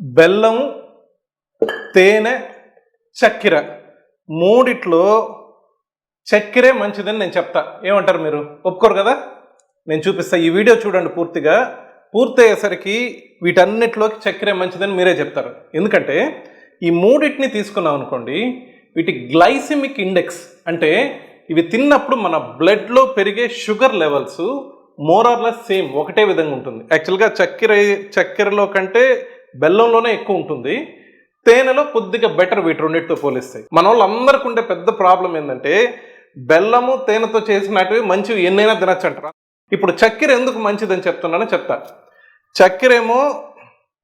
బెల్లం తేనె చక్కెర మూడిట్లో చక్కెరే మంచిదని నేను చెప్తా. ఏమంటారు మీరు? ఒప్పుకోరు కదా? నేను చూపిస్తా. ఈ వీడియో చూడండి పూర్తిగా. పూర్తి అయ్యేసరికి వీటన్నిటిలోకి చక్కెరే మంచిదని మీరే చెప్తారు. ఎందుకంటే ఈ మూడింటిని తీసుకున్నాం అనుకోండి వీటి గ్లైసిమిక్ ఇండెక్స్ అంటే ఇవి తిన్నప్పుడు మన బ్లడ్లో పెరిగే షుగర్ లెవెల్స్ మోరార్లెస్ సేమ్ ఒకటే విధంగా ఉంటుంది. యాక్చువల్గా చక్కెర చక్కెరలో కంటే బెల్లంలోనే ఎక్కువ ఉంటుంది. తేనెలో కొద్దిగా బెటర్ వీటి రెండింటితో పోలిస్తాయి మన వాళ్ళందరికీ ఉండే పెద్ద ప్రాబ్లం ఏంటంటే బెల్లము తేనెతో చేసినటివి మంచివి ఎన్నైనా తినచ్చు అంటారు? ఇప్పుడు చక్కెర ఎందుకు మంచిదని చెప్తున్నానో చెప్తా. చక్కెర ఏమో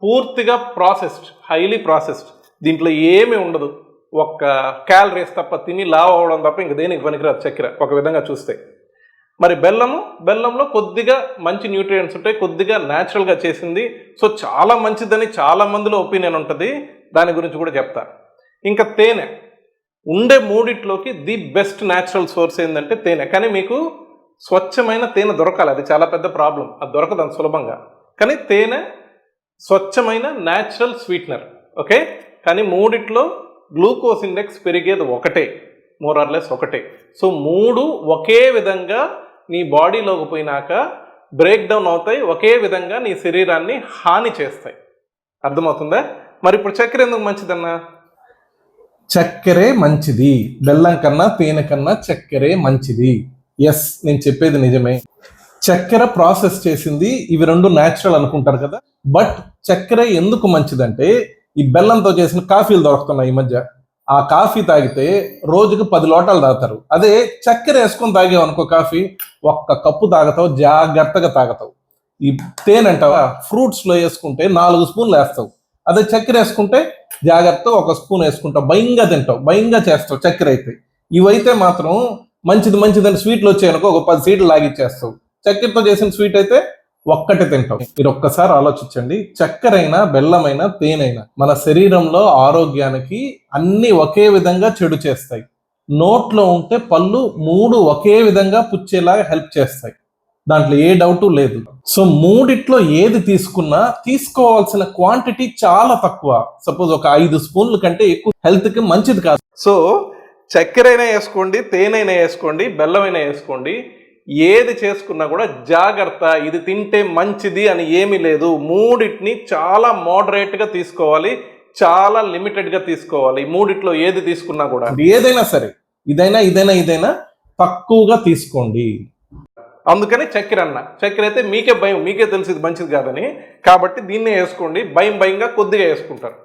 పూర్తిగా ప్రాసెస్డ్ హైలీ ప్రాసెస్డ్ దీంట్లో ఏమీ ఉండదు. ఒక్క క్యాలరీస్ తప్ప తిని లావ్ అవ్వడం తప్ప ఇంక దేనికి పనికిరాదు చక్కెర. ఒక విధంగా చూస్తే. మరి బెల్లము బెల్లంలో కొద్దిగా మంచి న్యూట్రియంట్స్ ఉంటాయి కొద్దిగా న్యాచురల్గా చేసింది. సో చాలా మంచిదని చాలా మందిలో ఒపీనియన్ ఉంటుంది. దాని గురించి కూడా చెప్తా. ఇంకా తేనె. ఉండే మూడిట్లోకి ది బెస్ట్ న్యాచురల్ సోర్స్ ఏంటంటే తేనె. కానీ మీకు స్వచ్ఛమైన తేనె దొరకాలి. అది చాలా పెద్ద ప్రాబ్లం. అది దొరకదు అంత సులభంగా. కానీ తేనె స్వచ్ఛమైన న్యాచురల్ స్వీట్నర్ ఓకే? కానీ మూడిట్లో గ్లూకోజ్ ఇండెక్స్ పెరిగేది ఒకటే. మోరార్లెస్ ఒకటే. సో మూడు ఒకే విధంగా నీ బాడీలోకి పోయినాక బ్రేక్ డౌన్ అవుతాయి. ఒకే విధంగా నీ శరీరాన్ని హాని చేస్తాయి. అర్థమవుతుందా? మరి ఇప్పుడు చక్కెర ఎందుకు మంచిదన్నా? చక్కెరే మంచిది. బెల్లం కన్నా తేనె కన్నా చక్కెరే మంచిది. ఎస్ నేను చెప్పేది నిజమే. చక్కెర ప్రాసెస్ చేసింది. ఇవి రెండు న్యాచురల్ అనుకుంటారు కదా. బట్ చక్కెర ఎందుకు మంచిదంటే ఈ బెల్లంతో చేసిన కాఫీలు దొరుకుతున్నాయి ఈ మధ్య. ఆ కాఫీ తాగితే రోజుకు పది లోటాలు తాగుతారు. అదే చక్కెర వేసుకొని తాగేవు అనుకో కాఫీ ఒక్క కప్పు తాగుతావు జాగ్రత్తగా తాగుతావు. ఈ తేనె అంటావా? ఫ్రూట్స్లో వేసుకుంటే నాలుగు స్పూన్లు వేస్తావు. అదే చక్కెర వేసుకుంటే జాగ్రత్తగా ఒక స్పూన్ వేసుకుంటావు భయంగా తింటావు భయంగా చేస్తావు చక్కెర అయితే. ఇవైతే మాత్రం మంచిది మంచిదని స్వీట్లు వచ్చాయనుకో ఒక పది సీట్లు లాగిచ్చేస్తావు. చక్కెరతో చేసిన స్వీట్ అయితే ఒక్కటి తింటాం. మీరు ఒక్కసారి ఆలోచించండి. చక్కెరైనా బెల్లమైనా తేనైనా మన శరీరంలో ఆరోగ్యానికి అన్ని ఒకే విధంగా చెడు చేస్తాయి. నోట్లో ఉంటే పళ్ళు మూడు ఒకే విధంగా పుచ్చేలాగా హెల్ప్ చేస్తాయి. దాంట్లో ఏ డౌట్ లేదు. సో మూడిట్లో ఏది తీసుకున్నా తీసుకోవాల్సిన క్వాంటిటీ చాలా తక్కువ. సపోజ్ ఒక ఐదు స్పూన్ల కంటే ఎక్కువ హెల్త్కి మంచిది కాదు. సో చక్కెరైనా వేసుకోండి తేనైనా వేసుకోండి బెల్లమైనా వేసుకోండి. ఏది చేసుకున్నా కూడా జాగ్రత్త ఇది తింటే మంచిది అని ఏమీ లేదు. మూడిటిని చాలా moderate గా తీసుకోవాలి చాలా limited గా తీసుకోవాలి. మూడిట్లో ఏది తీసుకున్నా కూడా. ఏదైనా సరే ఇదైనా ఇదైనా ఇదైనా తక్కువగా తీసుకోండి. అందుకని చక్కెర అన్న. చక్కెర అయితే మీకే భయం మీకే తెలిసి మంచిది కాదని. కాబట్టి దీన్నే వేసుకోండి. భయం భయంగా కొద్దిగా వేసుకుంటారు.